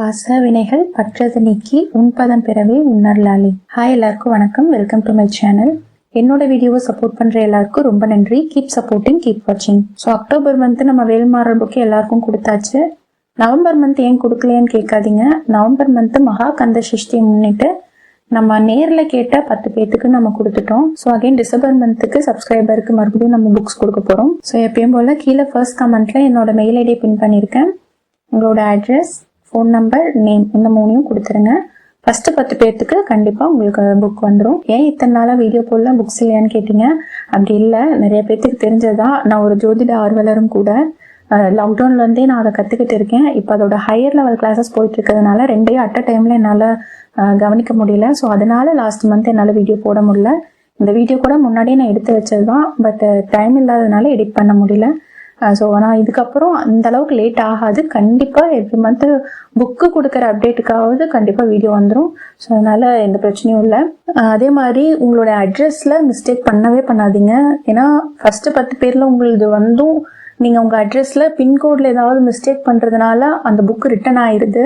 பாச வினைகள் பற்றது நீக்கி உண்பதம் பெறவே உன்னர்லாலி ஹாய் எல்லாருக்கும் வணக்கம். வெல்கம் டு மை சேனல் என்னோட வீடியோவை சப்போர்ட் பண்ற எல்லாருக்கும் ரொம்ப நன்றி. கீப் சப்போர்ட்டிங் கீப் வாட்சிங் ஸோ அக்டோபர் மந்த் நம்ம வேல்மாறல் புக்கு எல்லாருக்கும் கொடுத்தாச்சு. நவம்பர் மந்த் ஏன் கொடுக்கலையான்னு கேட்காதீங்க. நவம்பர் மந்த் மகா கந்த சஷ்டியை முன்னிட்டு நம்ம நேரில் கேட்ட பத்து பேத்துக்கு நம்ம கொடுத்துட்டோம். ஸோ அகைன் டிசம்பர் மந்த்துக்கு சப்ஸ்கிரைபருக்கு மறுபடியும் நம்ம புக்ஸ் கொடுக்க போகிறோம் ஸோ எப்பயும் போல் கீழே ஃபர்ஸ்ட் கமெண்ட்டில் என்னோட மெயில் ஐடியை பின் பண்ணியிருக்கேன். உங்களோட அட்ரஸ் ஃபோன் நம்பர் நேம் இந்த மூணையும் கொடுத்துருங்க. ஃபர்ஸ்ட் பத்து பேர்த்துக்கு கண்டிப்பா உங்களுக்கு புக் வந்துடும் ஏன் இத்தனை நாளா வீடியோ போடல புக்ஸ் இல்லையான்னு கேட்டீங்க? அப்படி இல்லை. நிறைய பேர்த்துக்கு தெரிஞ்சதா நான் ஒரு ஜோதிட ஆர்வலரும் கூட. லாக்டவுன்ல இருந்தே நான் அதை கத்துக்கிட்டு இருக்கேன். இப்போ அதோட ஹையர் லெவல் கிளாஸஸ் போயிட்டு இருக்கிறதுனால ரெண்டையும் அட் அ டைம்ல என்னால் கவனிக்க முடியல. ஸோ அதனால லாஸ்ட் மந்த் என்னால் வீடியோ போட முடியல. இந்த வீடியோ கூட முன்னாடியே நான் எடுத்து வச்சது தான் பட் டைம் இல்லாததுனால எடிட் பண்ண முடியல. ஸோ ஆனால் இதுக்கப்புறம் அந்த அளவுக்கு லேட் ஆகாது. கண்டிப்பாக எவ்ரி மந்த் புக்கு கொடுக்குற அப்டேட்டுக்காவது கண்டிப்பாக வீடியோ வந்துடும் ஸோ அதனால எந்த பிரச்சனையும் இல்லை. அதே மாதிரி உங்களோட அட்ரஸில் மிஸ்டேக் பண்ணவே பண்ணாதீங்க. ஏன்னா ஃபஸ்ட்டு பத்து பேரில் உங்களது வந்தும் நீங்கள் உங்கள் அட்ரஸில் பின்கோடில் ஏதாவது மிஸ்டேக் பண்ணுறதுனால அந்த புக்கு ரிட்டன் ஆயிடுது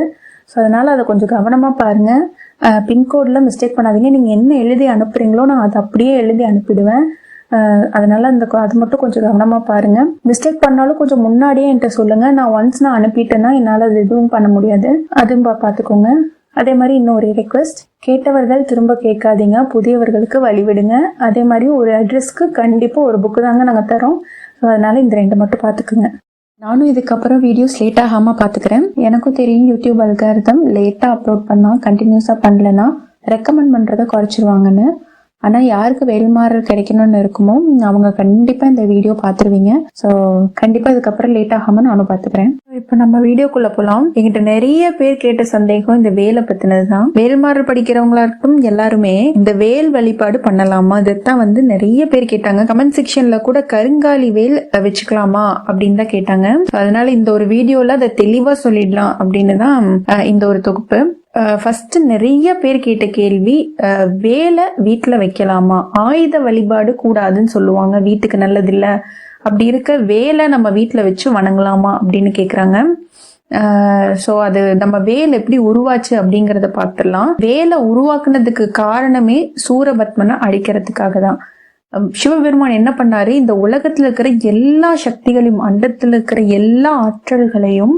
ஸோ அதனால் அதை கொஞ்சம் கவனமாக பாருங்கள் பின்கோடில் மிஸ்டேக் பண்ணாதீங்க. நீங்கள் என்ன எழுதி அனுப்புகிறீங்களோ நான் அதை அப்படியே எழுதி அனுப்பிடுவேன். அதனால அந்த அது மட்டும் கொஞ்சம் கவனமாக பாருங்கள் மிஸ்டேக் பண்ணாலும் கொஞ்சம் முன்னாடியே என்கிட்ட சொல்லுங்கள் நான் ஒன்ஸ் நான் அனுப்பிட்டேன்னா என்னால் அது எதுவும் பண்ண முடியாது. அதுவும் பா- பார்த்துக்கோங்க அதே மாதிரி இன்னொரு ரெக்வெஸ்ட் கேட்டவர்கள் திரும்ப கேட்காதீங்க. புதியவர்களுக்கு வழிவிடுங்க. அதே மாதிரி ஒரு அட்ரஸ்க்கு கண்டிப்பாக ஒரு புக்கு தாங்க நாங்கள் தரோம். ஸோ அதனால இந்த ரெண்டு மட்டும் பார்த்துக்குங்க நானும் இதுக்கப்புறம் வீடியோஸ் லேட் ஆகாமல் பார்த்துக்கிறேன் எனக்கும் தெரியும் யூடியூப் அல்காரதம் லேட்டாக அப்லோட் பண்ணால் கண்டினியூஸாக பண்ணலன்னா ரெக்கமெண்ட் பண்ணுறதை குறைச்சிருவாங்கன்னு. ஆனால் யாருக்கு வேல்மாறல் கிடைக்கணும்னு இருக்குமோ அவங்க கண்டிப்பாக இந்த வீடியோ பார்த்துருவீங்க. ஸோ கண்டிப்பாக இதுக்கப்புறம் லேட் ஆகாமல் நானும் பார்த்துக்கிறேன். இப்போ நம்ம வீடியோக்குள்ளே போகலாம் எங்கிட்ட நிறைய பேர் கேட்ட சந்தேகம் இந்த வேலை பற்றினது தான் வேல்மாறல் படிக்கிறவங்களா இருக்கும் எல்லாருமே இந்த வேல் வழிபாடு பண்ணலாமா? இதைத்தான் வந்து நிறைய பேர் கேட்டாங்க. கமெண்ட் செக்ஷனில் கூட கருங்காலி வேல் வச்சுக்கலாமா அப்படின்னு தான் கேட்டாங்க. அதனால இந்த ஒரு வீடியோவில் அதை தெளிவாக சொல்லிடலாம் அப்படின்னு தான் இந்த ஒரு தொகுப்பு. ஃபஸ்ட்டு நிறைய பேர் கேட்ட கேள்வி வேலை வீட்டில் வைக்கலாமா? ஆயுத வழிபாடு கூடாதுன்னு சொல்லுவாங்க வீட்டுக்கு நல்லதில்லை. அப்படி இருக்க வேலை நம்ம வீட்டில் வச்சு வணங்கலாமா அப்படின்னு கேட்குறாங்க ஸோ அது நம்ம வேல் எப்படி உருவாச்சு அப்படிங்கிறத பார்த்துடலாம் வேலை உருவாக்குனதுக்கு காரணமே சூரபத்மனை அழிக்கிறதுக்காக தான். சிவபெருமான் என்ன பண்ணாரு? இந்த உலகத்துல இருக்கிற எல்லா சக்திகளையும் அண்டத்துல இருக்கிற எல்லா ஆற்றல்களையும்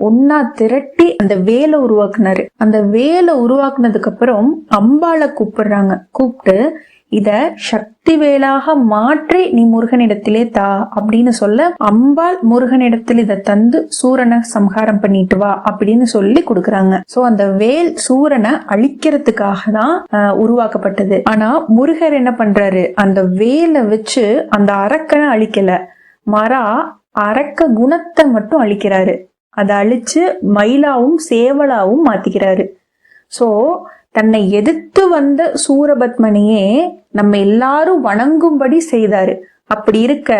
ஒன்னா திரட்டி அந்த வேலை உருவாக்குனாரு. அந்த வேலை உருவாக்குனதுக்கு அப்புறம் அம்பாளை கூப்பிடுறாங்க. கூப்பிட்டு இத சக்தி வேலாக மாற்றி நீ முருகனிடத்திலே தா அப்படின்னு சொல்ல அம்பாள் முருகனிடத்தில் இதை தந்து சூரனை சம்ஹாரம் பண்ணிட்டு வா அப்படின்னு சொல்லி கொடுக்கறாங்க. சோ அந்த வேல் சூரனை அழிக்கிறதுக்காக தான் உருவாக்கப்பட்டது. ஆனா முருகர் என்ன பண்றாரு? அந்த வேலை வச்சு அந்த அரக்கனை அழிக்கல. மரா அரக்க குணத்தை மட்டும் அழிக்கிறாரு. அதை அழிச்சு மயிலாவும் சேவலாவும் மாத்திக்கிறாரு. சோ தன்னை எதிர்த்து வந்த சூரபத்மனையே நம்ம எல்லாரும் வணங்கும்படி செய்தாரு. அப்படி இருக்க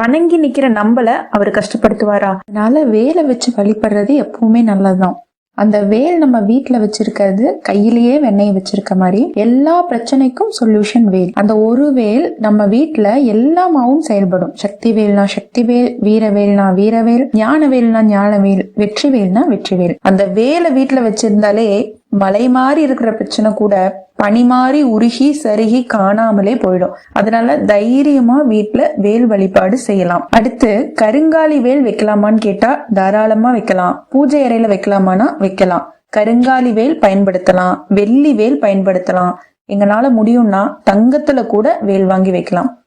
வணங்கி நிக்கிற நம்மள அவர் கஷ்டப்படுத்துவாரா? அதனால வேலை வச்சு வழிபடுறது எப்பவுமே நல்லதுதான். அந்த வேல் நம்ம வீட்டில் வச்சிருக்கிறது கையிலேயே வெண்ணெய் வச்சிருக்க மாதிரி எல்லா பிரச்சனைக்கும் சொல்யூஷன் வேல். அந்த ஒரு வேல் நம்ம வீட்ல எல்லாமாவும் செயல்படும். சக்தி வேல்னா சக்தி வேல் வீரவேல்னா வீரவேல் ஞான வேல்னா ஞானவேல் வெற்றி வேல்னா வெற்றி வேல். அந்த வேலை வீட்டில் வச்சிருந்தாலே மலை மாறி இருக்கிற பிரச்சனை கூட பனி மாறி உருகி சருகி காணாமலே போயிடும். அதனால தைரியமா வீட்டுல வேல் வழிபாடு செய்யலாம். அடுத்து கருங்காலி வேல் வைக்கலாமான்னு கேட்டா தாராளமா வைக்கலாம். பூஜை அறையில வைக்கலாமான்னா வைக்கலாம். கருங்காலி வேல் பயன்படுத்தலாம். வெள்ளி வேல் பயன்படுத்தலாம். எங்களால முடியும்னா தங்கத்துல கூட வேல் வாங்கி வைக்கலாம்.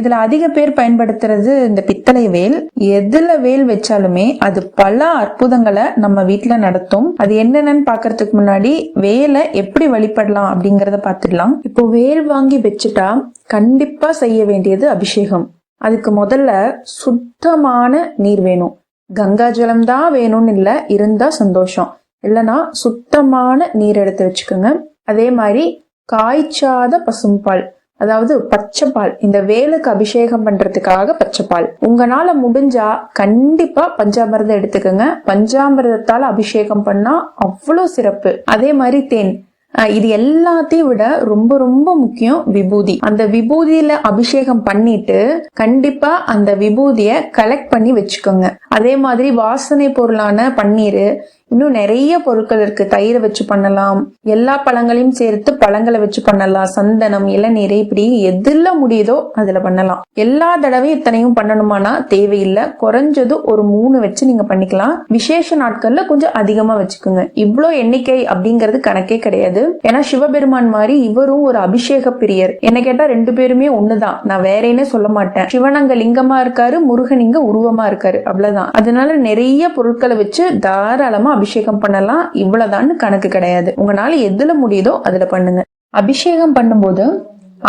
இதுல அதிக பேர் பயன்படுத்துறது இந்த பித்தளை வேல். எதுல வேல் வச்சாலுமே அது பல அற்புதங்களை நம்ம வீட்டுல நடத்தும். அது என்னென்னு பாக்குறதுக்கு முன்னாடி வேலை எப்படி வழிபடலாம் அப்படிங்கறத பார்த்துடலாம் இப்போ வேல் வாங்கி வச்சுட்டா கண்டிப்பா செய்ய வேண்டியது அபிஷேகம். அதுக்கு முதல்ல சுத்தமான நீர் வேணும். கங்கா ஜலம் தான் வேணும்னு இல்ல இருந்தா சந்தோஷம். இல்லைன்னா சுத்தமான நீர் எடுத்து வச்சுக்கோங்க. அதே மாதிரி காய்ச்சாத பசும்பால் அதாவது பச்சைப்பால் இந்த வேலுக்கு அபிஷேகம் பண்றதுக்காக பச்சைப்பால். உங்களால முடிஞ்சா கண்டிப்பா பஞ்சாமிரதம் எடுத்துக்கோங்க. பஞ்சாமிரதத்தால் அபிஷேகம் பண்ணா அவ்வளோ சிறப்பு. அதே மாதிரி தேன். இது எல்லாத்தையும் விட ரொம்ப ரொம்ப முக்கியம் விபூதி. அந்த விபூதியில அபிஷேகம் பண்ணிட்டு கண்டிப்பா அந்த விபூதிய கலெக்ட் பண்ணி வச்சுக்கோங்க. அதே மாதிரி வாசனை பொருளான பன்னீர் இன்னும் நிறைய பொருட்கள் இருக்கு. தயிரை வச்சு பண்ணலாம். எல்லா பழங்களையும் சேர்த்து பழங்களை வச்சு பண்ணலாம். சந்தனம் இளநீர் இப்படி எதுல முடியுதோ அதுல பண்ணலாம். எல்லா தடவையும் இத்தனையும் பண்ணணுமானா தேவையில்லை. குறைஞ்சது ஒரு மூணு வச்சு நீங்க பண்ணிக்கலாம். விசேஷ நாட்கள்ல கொஞ்சம் அதிகமா வச்சுக்கோங்க. இவ்வளோ எண்ணிக்கை அப்படிங்கிறது கணக்கே கிடையாது. ஏன்னா சிவபெருமான் மாதிரி இவரும் ஒரு அபிஷேக பிரியர். என்ன கேட்டா ரெண்டு பேருமே ஒண்ணுதான். நான் வேறேனே சொல்ல மாட்டேன். சிவனங்க லிங்கமா இருக்காரு முருகன் இங்க உருவமா இருக்காரு. அவ்வளவுதான். அதனால நிறைய பொருட்களை வச்சு தாராளமா அபிஷேகம் பண்ணலாம். இவ்வளவுதான்னு கணக்கு கிடையாது. உங்களால எதுல முடியுதோ அதுல பண்ணுங்க. அபிஷேகம் பண்ணும்போது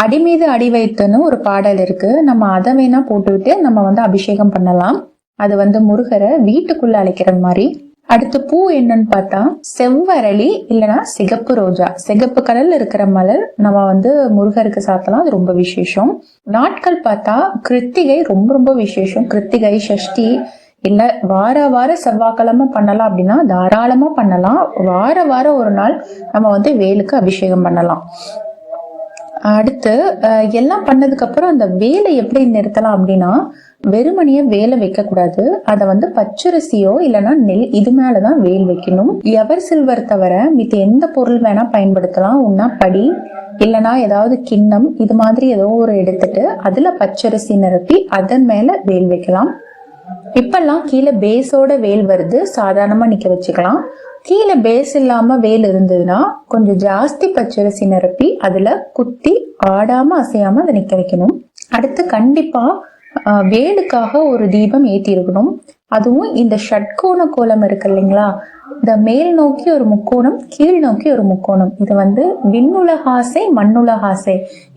அடி மீது அடி வைத்துன்னு ஒரு பாடல் இருக்கு. நம்ம அதை வேணா போட்டுவிட்டு நம்ம வந்து அபிஷேகம் பண்ணலாம். அது வந்து முருகரை வீட்டுக்குள்ள அழைக்கிற மாதிரி. அடுத்து பூ என்னன்னு பார்த்தா செவ்வரளி இல்லைன்னா சிகப்பு ரோஜா. சிகப்பு கலர்ல இருக்கிற மலர் நம்ம வந்து முருகருக்கு சாத்தலாம். அது ரொம்ப விசேஷம். நாட்கள் பார்த்தா கிருத்திகை ரொம்ப ரொம்ப விசேஷம். கிருத்திகை சஷ்டி இல்ல வார வார செவ்வாய்க்கிழமை பண்ணலாம் அப்படின்னா தாராளமா பண்ணலாம். வார வாரம் ஒரு நாள் நம்ம வந்து வேலுக்கு அபிஷேகம் பண்ணலாம். அடுத்து எல்லாம் பண்ணதுக்கு அப்புறம் அந்த வேலை எப்படி நிறுத்தலாம் அப்படின்னா வெறுமனையே வேலை வைக்க கூடாது அதை வந்து பச்சரிசியோ இல்லைன்னா நெல் இது மேலதான் வேல் வைக்கணும். எவர் சில்வர் தவிர மித்த எந்த பொருள் வேணா பயன்படுத்தலாம். ஒன்னா படி இல்லைன்னா ஏதாவது கிண்ணம் இது மாதிரி ஏதோ ஒரு எடுத்துட்டு அதுல பச்சரிசி நிரப்பி அதன் மேல வேல் வைக்கலாம். இப்பெல்லாம் கீழே பேஸோட வேல் வருது. சாதாரணமா நிக்க வச்சுக்கலாம். கீழே பேஸ் இல்லாம வேல் இருந்ததுன்னா கொஞ்சம் ஜாஸ்தி பச்சரிசி நிரப்பி அதுல குத்தி ஆடாம அசையாம அதை நிக்க வைக்கணும். அடுத்து கண்டிப்பா வேலுக்காக ஒரு தீபம் ஏற்றி இருக்கணும் அதுவும் இந்த ஷட்கோண கோலம் இருக்கு இல்லைங்களா? இந்த மேல் நோக்கி ஒரு முக்கோணம் கீழ் நோக்கி ஒரு முக்கோணம். இது வந்து விண்ணுலகாசை மண்ணுலகாசை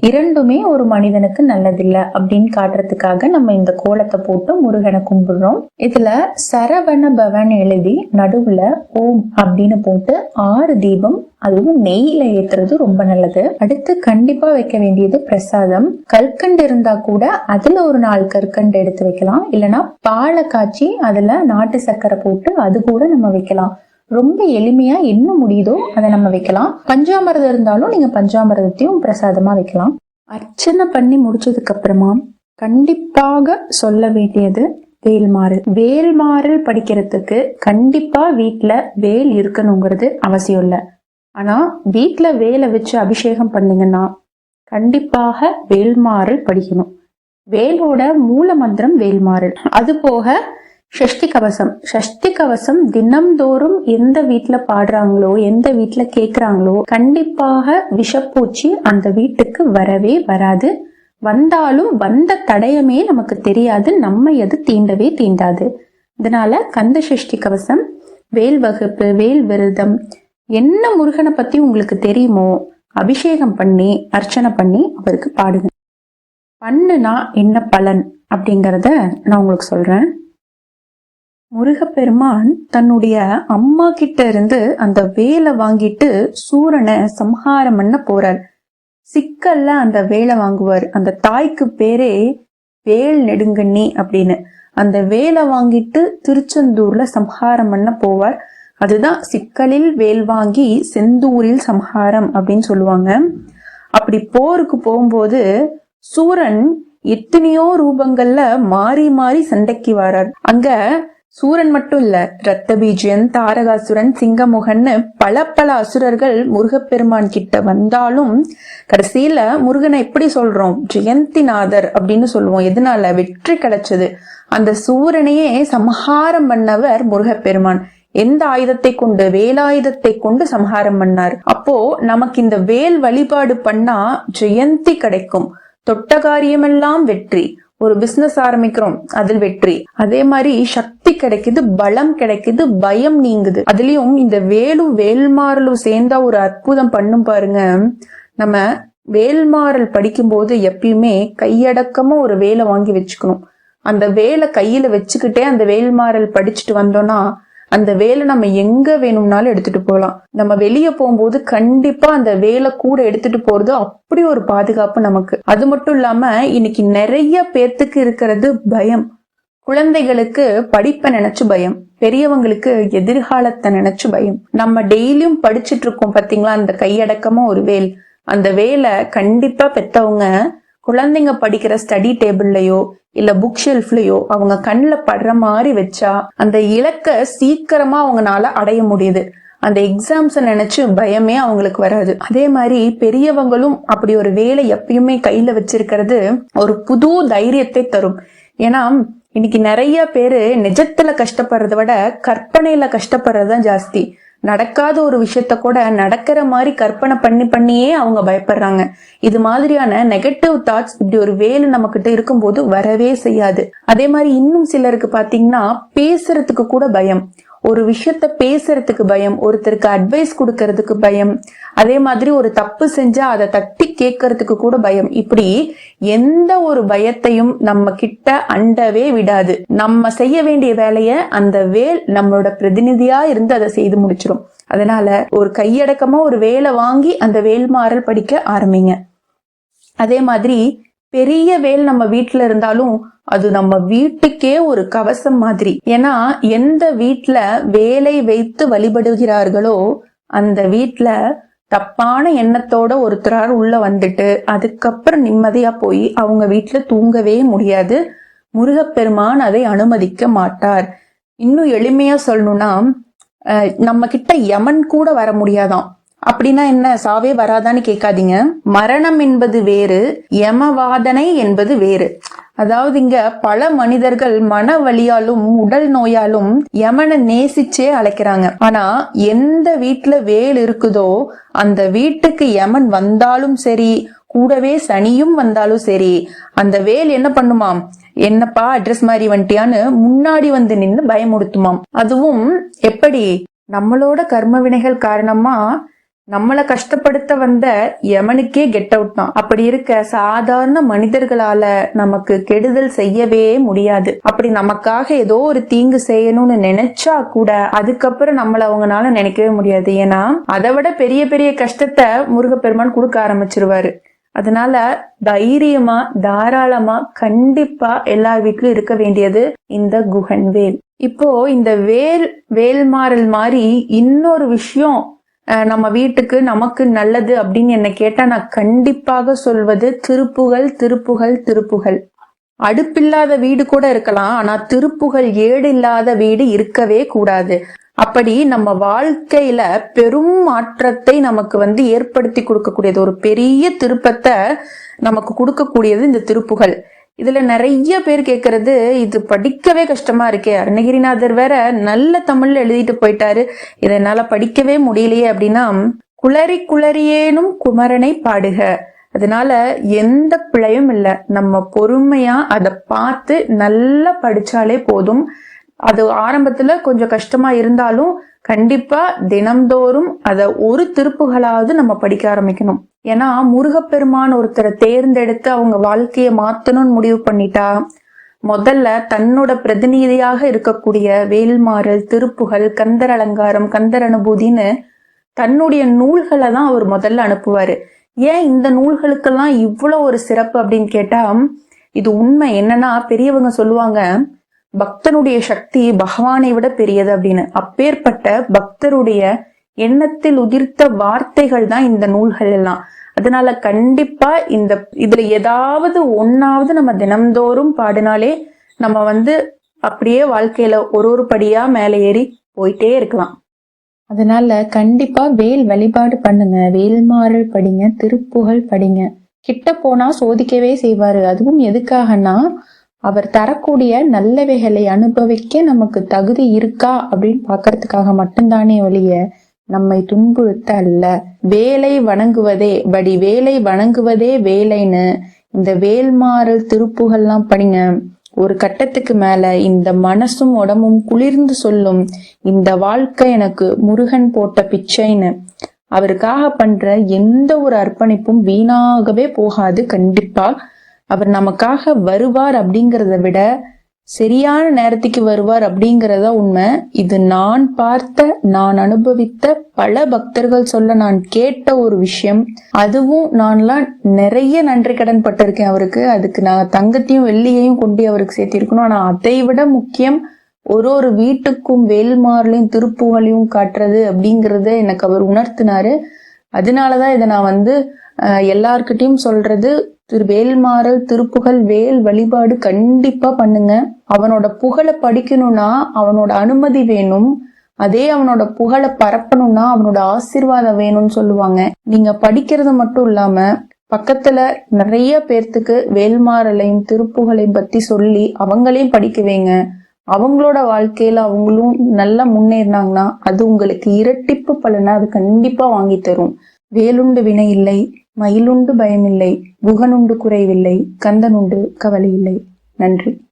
இரண்டுமே ஒரு மனிதனுக்கு நல்லதில்லை அப்படின்னு காட்டுறதுக்காக நம்ம இந்த கோலத்தை போட்டு முருகனை கும்பிடுறோம். இதுல சரவண பவன் எழுதி நடுவுல ஓம் அப்படின்னு போட்டு ஆறு தீபம் அதுவும் நெய்யில ஏத்துறது ரொம்ப நல்லது. அடுத்து கண்டிப்பா வைக்க வேண்டியது பிரசாதம். கற்கண்டு இருந்தா கூட அதுல ஒரு நாலு கற்கண்டு எடுத்து வைக்கலாம். இல்லைன்னா பாலை காய்ச்சி அதில் நாட்டு சர்க்கரை போட்டு அது கூட நம்ம வைக்கலாம். ரொம்ப எளிமையாக என்ன முடியுதோ அதை நம்ம வைக்கலாம். பஞ்சாமிரதம் இருந்தாலும் நீங்கள் பஞ்சாமிரதத்தையும் பிரசாதமாக வைக்கலாம். அர்ச்சனை பண்ணி முடிச்சதுக்கப்புறமா கண்டிப்பாக சொல்ல வேண்டியது வேல்மாறல் வேல்மாறல் படிக்கிறதுக்கு கண்டிப்பாக வீட்டில் வேல் இருக்கணுங்கிறது அவசியம் இல்லை. ஆனால் வீட்டில் வேலை வச்சு அபிஷேகம் பண்ணீங்கன்னா கண்டிப்பாக வேல்மாறல் படிக்கணும். வேலோட மூல மந்திரம் வேல்மாறல் அது போக ஷஷ்டி கவசம் ஷஷ்டி கவசம் தினம்தோறும் எந்த வீட்டுல பாடுறாங்களோ எந்த வீட்டுல கேக்குறாங்களோ கண்டிப்பாக விஷப்பூச்சி அந்த வீட்டுக்கு வரவே வராது. வந்தாலும் வந்த தடயமே நமக்கு தெரியாது நம்ம எது தீண்டவே தீண்டாது. இதனால கந்த சஷ்டி கவசம் வேல் வகுப்பு வேல் விரதம் என்ன முருகனை பத்தி உங்களுக்கு தெரியுமோ அபிஷேகம் பண்ணி அர்ச்சனை பண்ணி அவருக்கு பாடுங்க. பண்ணுனா என்ன பலன் அப்படிங்கறத நான் உங்களுக்கு சொல்றேன். முருகப்பெருமான் தன்னுடைய அம்மா கிட்ட இருந்து அந்த வேலை வாங்கிட்டு சூரனை சம்ஹாரம் பண்ண போறார். சிக்கல்ல அந்த வேலை வாங்குவார். அந்த தாய்க்கு பேரே வேல் நெடுங்கண்ணி அப்படின்னு. அந்த வேலை வாங்கிட்டு திருச்செந்தூர்ல சம்ஹாரம் பண்ண போவார். அதுதான் சிக்கலில் வேல் வாங்கி செந்தூரில் சம்ஹாரம் அப்படின்னு சொல்லுவாங்க. அப்படி போருக்கு போகும்போது சூரன் எத்தனையோ ரூபங்கள்ல மாறி மாறி சண்டைக்கு வரார். அங்க சூரன் மட்டும் இல்ல ரத்தபீஜன் தாரகாசுரன் சிங்கமுகன்னு பல பல அசுரர்கள் முருகப்பெருமான் கிட்ட வந்தாலும் கடைசியில முருகனை எப்படி சொல்றோம்? ஜெயந்திநாதர் அப்படின்னு சொல்லுவோம். எதனால? வெற்றி கிடைச்சது. அந்த சூரனையே சம்ஹாரம் பண்ணவர் முருகப்பெருமான். எந்த ஆயுதத்தை கொண்டு? வேலாயுதத்தை கொண்டு சம்ஹாரம் பண்ணார். அப்போ நமக்கு இந்த வேல் வழிபாடு பண்ணா ஜெயந்தி கிடைக்கும். தொட்ட காரியமெல்லாம் வெற்றி. ஒரு பிசினஸ் ஆரம்பிக்கிறோம் அதில் வெற்றி. அதே மாதிரி சக்தி கிடைக்குது பலம் கிடைக்குது பயம் நீங்குது. அதுலயும் இந்த வேலும் வேல்மாறலும் சேர்ந்தா ஒரு அற்புதம் பண்ணும் பாருங்க. நம்ம வேல்மாறல் படிக்கும்போது எப்பயுமே கையடக்கமா ஒரு வேலை வாங்கி வச்சுக்கணும். அந்த வேலை கையில வச்சுக்கிட்டே அந்த வேல்மாறல் படிச்சுட்டு வந்தோம்னா அந்த வேலை நம்ம எங்க வேணும்னாலும் எடுத்துட்டு போகலாம். நம்ம வெளியே போகும்போது கண்டிப்பா அந்த வேலை கூட எடுத்துட்டு போறது அப்படி ஒரு பாதுகாப்பு நமக்கு. அது மட்டும் இல்லாம இன்னைக்கு நிறைய பேர்த்துக்கு இருக்கிறது பயம். குழந்தைகளுக்கு படிப்பை நினைச்சு பயம். பெரியவங்களுக்கு எதிர்காலத்தை நினைச்சு பயம். நம்ம டெய்லியும் படிச்சுட்டு இருக்கோம் பாத்தீங்களா? அந்த கையடக்கமா ஒரு வேல். அந்த வேலை கண்டிப்பா பெத்தவங்க குழந்தைங்க படிக்கிற ஸ்டடி டேபிள்லயோ இல்ல புக் ஷெல்ஃப்லயோ அவங்க கண்ணில் படுற மாதிரி வச்சா அந்த இலக்கை சீக்கிரமா அவங்கனால அடைய முடியுது. அந்த எக்ஸாம்ஸை நினைச்சு பயமே அவங்களுக்கு வராது. அதே மாதிரி பெரியவங்களும் அப்படி ஒரு வேலை எப்பயுமே கையில வச்சிருக்கிறது ஒரு புது தைரியத்தை தரும். ஏன்னா இன்னைக்கு நிறைய பேரு நிஜத்துல கஷ்டப்படுறத விட கற்பனையில கஷ்டப்படுறதுதான் ஜாஸ்தி. நடக்காத ஒரு விஷயத்த கூட நடக்கிற மாதிரி கற்பனை பண்ணி பண்ணியே அவங்க பயப்படுறாங்க. இது மாதிரியான நெகட்டிவ் தாட்ஸ் இப்படி ஒரு வேலு நம்ம கிட்ட இருக்கும்போது வரவே செய்யாது. அதே மாதிரி இன்னும் சிலருக்கு பாத்தீங்கன்னா பேசுறதுக்கு கூட பயம். ஒரு விஷயத்த பேசுறதுக்கு பயம் ஒருத்தருக்கு அட்வைஸ் கொடுக்கறதுக்கு பயம் அதே மாதிரி ஒரு தப்பு செஞ்சா அதை தட்டி கேட்கறதுக்கு கூட பயம். இப்படி எந்த ஒரு பயத்தையும் நம்ம கிட்ட அண்டவே விடாது. நம்ம செய்ய வேண்டிய வேலைய அந்த வேல் நம்மளோட பிரதிநிதியா இருந்து அதை செய்து முடிச்சிடும் அதனால ஒரு கையடக்கமா ஒரு வேலை வாங்கி அந்த வேல்மாறல் படிக்க ஆரம்பிங்க. அதே மாதிரி பெரிய வேல் நம்ம வீட்டுல இருந்தாலும் அது நம்ம வீட்டுக்கே ஒரு கவசம் மாதிரி. ஏன்னா எந்த வீட்டுல வேலை வைத்து வழிபடுகிறார்களோ அந்த வீட்டுல தப்பான எண்ணத்தோட ஒருத்தரார் உள்ள வந்துட்டு அதுக்கப்புறம் நிம்மதியா போய் அவங்க வீட்டுல தூங்கவே முடியாது. முருகப்பெருமான் அதை அனுமதிக்க மாட்டார். இன்னும் எளிமையா சொல்லணும்னா நம்ம கிட்ட யமன் கூட வர முடியாதாம் அப்படின்னா என்ன? சாவே வராதான்னு கேட்காதீங்க. மரணம் என்பது வேறு யமவாதனை என்பது வேறு. அதாவது இங்க பல மனிதர்கள் மன வழியாலும் உடல் நோயாலும் யமனை நேசிச்சே அழைக்கிறாங்க. ஆனா எந்த வீட்டுல வேல் இருக்குதோ அந்த வீட்டுக்கு யமன் வந்தாலும் சரி கூடவே சனியும் வந்தாலும் சரி அந்த வேல் என்ன பண்ணுமாம்? என்னப்பா அட்ரஸ் மாதிரி வந்துட்டியான்னு முன்னாடி வந்து நின்று பயமுடுத்துமாம் அதுவும் எப்படி? நம்மளோட கர்ம வினைகள் காரணமா நம்மளை கஷ்டப்படுத்த வந்த யமனுக்கே கெட் அவுட் தான். அப்படி இருக்க சாதாரண மனிதர்களால நமக்கு கெடுதல் செய்யவே முடியாது. அப்படி நமக்காக ஏதோ ஒரு தீங்கு செய்யணும்னு நினைச்சா கூட அதுக்கப்புறம் நம்மள அவங்கனால நினைக்கவே முடியாது. ஏன்னா அதை விட பெரிய பெரிய கஷ்டத்தை முருகப்பெருமான் கொடுக்க ஆரம்பிச்சிருவாரு. அதனால தைரியமா தாராளமா கண்டிப்பா எல்லா வீட்லயும் இருக்க வேண்டியது இந்த குகன் வேல் இப்போ இந்த வேல் வேல்மாறல் மாதிரி இன்னொரு விஷயம் நம்ம வீட்டுக்கு நமக்கு நல்லது அப்படின்னு என்னை கேட்டால் நான் கண்டிப்பாக சொல்வது திருப்புகள் திருப்புகள் திருப்புகள். அடுப்பில்லாத வீடு கூட இருக்கலாம் ஆனா திருப்புகள் ஏடு இல்லாத வீடு இருக்கவே கூடாது. அப்படி நம்ம வாழ்க்கையில பெரும் மாற்றத்தை நமக்கு வந்து ஏற்படுத்தி கொடுக்கக்கூடியது ஒரு பெரிய திருப்பத்தை நமக்கு கொடுக்கக்கூடியது இந்த திருப்புகள். இதுல நிறைய பேர் கேட்குறது இது படிக்கவே கஷ்டமா இருக்கே. அருணகிரிநாதர் வேற நல்ல தமிழ்ல எழுதிட்டு போயிட்டாரு. இதனால படிக்கவே முடியலையே அப்படின்னா குளறி குளறியேனும் குமரனை பாடுக. அதனால எந்த பிழையும் இல்லை. நம்ம பொறுமையா அதை பார்த்து நல்லா படிச்சாலே போதும். அது ஆரம்பத்துல கொஞ்சம் கஷ்டமா இருந்தாலும் கண்டிப்பா தினம்தோறும் அதை ஒரு திருப்புகளாவது நம்ம படிக்க ஆரம்பிக்கணும். ஏன்னா முருகப்பெருமான் ஒருத்தரை தேர்ந்தெடுத்து அவங்க வாழ்க்கையை மாத்தணும்னு முடிவு பண்ணிட்டா முதல்ல தன்னோட பிரதிநிதியாக இருக்கக்கூடிய வேல்மாறல் திருப்புகள் கந்தர் அலங்காரம் கந்தர் அனுபூதின்னு தன்னுடைய நூல்களை தான் அவர் முதல்ல அனுப்புவாரு. ஏன் இந்த நூல்களுக்கெல்லாம் இவ்வளவு ஒரு சிறப்பு அப்படின்னு கேட்டா இது உண்மை. என்னன்னா பெரியவங்க சொல்லுவாங்க பக்தனுடைய சக்தி பகவானை விட பெரியது அப்படின்னு. அப்பேற்பட்ட பக்தருடைய எண்ணத்தில் உதிர்த்த வார்த்தைகள் தான் இந்த நூல்கள் எல்லாம். அதனால கண்டிப்பா இந்த இதுல ஏதாவது ஒன்னாவது நம்ம தினம்தோறும் பாடினாலே நம்ம வந்து அப்படியே வாழ்க்கையில ஒரு ஒரு படியா மேலே ஏறி போயிட்டே இருக்கலாம். அதனால கண்டிப்பா வேல் வழிபாடு பண்ணுங்க. வேல்மாறல் படிங்க திருப்புகழ் படிங்க. கிட்ட போனா சோதிக்கவே செய்வாரு. அதுவும் எதுக்காகனா அவர் தரக்கூடிய நல்லவைகளை அனுபவிக்க நமக்கு தகுதி இருக்கா அப்படின்னு பாக்குறதுக்காக மட்டும்தானே வழிய நம்மை துன்புறுத்த அல்ல வேலை வணங்குவதே படி வேலை வணங்குவதே வேலைன்னு இந்த வேல்மாறல் திருப்புகள்லாம் படிங்க. ஒரு கட்டத்துக்கு மேல இந்த மனசும் உடம்பும் குளிர்ந்து சொல்லும் இந்த வாழ்க்கை எனக்கு முருகன் போட்ட பிச்சைன்னு. அவருக்காக பண்ற எந்த ஒரு அர்ப்பணிப்பும் வீணாகவே போகாது கண்டிப்பா. அவர் நமக்காக வருவார் அப்படிங்கிறத விட சரியான நேரத்துக்கு வருவார் அப்படிங்கறத உண்மை. இது நான் பார்த்த நான் அனுபவித்த பல பக்தர்கள் சொல்ல நான் கேட்ட ஒரு விஷயம். அதுவும் நான்லாம் நிறைய நன்றி கடன் பட்டிருக்கேன் அவருக்கு. அதுக்கு நான் தங்கத்தையும் வெள்ளியையும் கொண்டு அவருக்கு சேர்த்திருக்கணும். ஆனா அதை விட முக்கியம் ஒரு ஒரு வீட்டுக்கும் வேல்மாரிலையும் திருப்புகளையும் காட்டுறது அப்படிங்கறத எனக்கு அவர் உணர்த்தினாரு. அதனாலதான் இதை நான் வந்து எல்லார்கிட்டையும் சொல்றது திரு வேல்மாறல் திருப்புகழ் வேல் வழிபாடு கண்டிப்பா பண்ணுங்க. அவனோட புகழை படிக்கணும்னா அவனோட அனுமதி வேணும். அதே அவனோட புகழை பரப்பணும்னா அவனோட ஆசீர்வாதம் வேணும்னு சொல்லுவாங்க. நீங்க படிக்கிறது மட்டும் இல்லாம பக்கத்துல நிறைய பேர்த்துக்கு வேல்மாறலையும் திருப்புகழையும் பத்தி சொல்லி அவங்களையும் படிக்க வைங்க. அவங்களோட வாழ்க்கையில அவங்களும் நல்லா முன்னேறினாங்கன்னா அது உங்களுக்கு இரட்டிப்பு பலனை அது கண்டிப்பா வாங்கி தரும். வேலுண்டு வினை இல்லை. மயிலுண்டு பயமில்லை குகனுண்டு குறைவில்லை கந்தனுண்டு கவலை இல்லை நன்றி.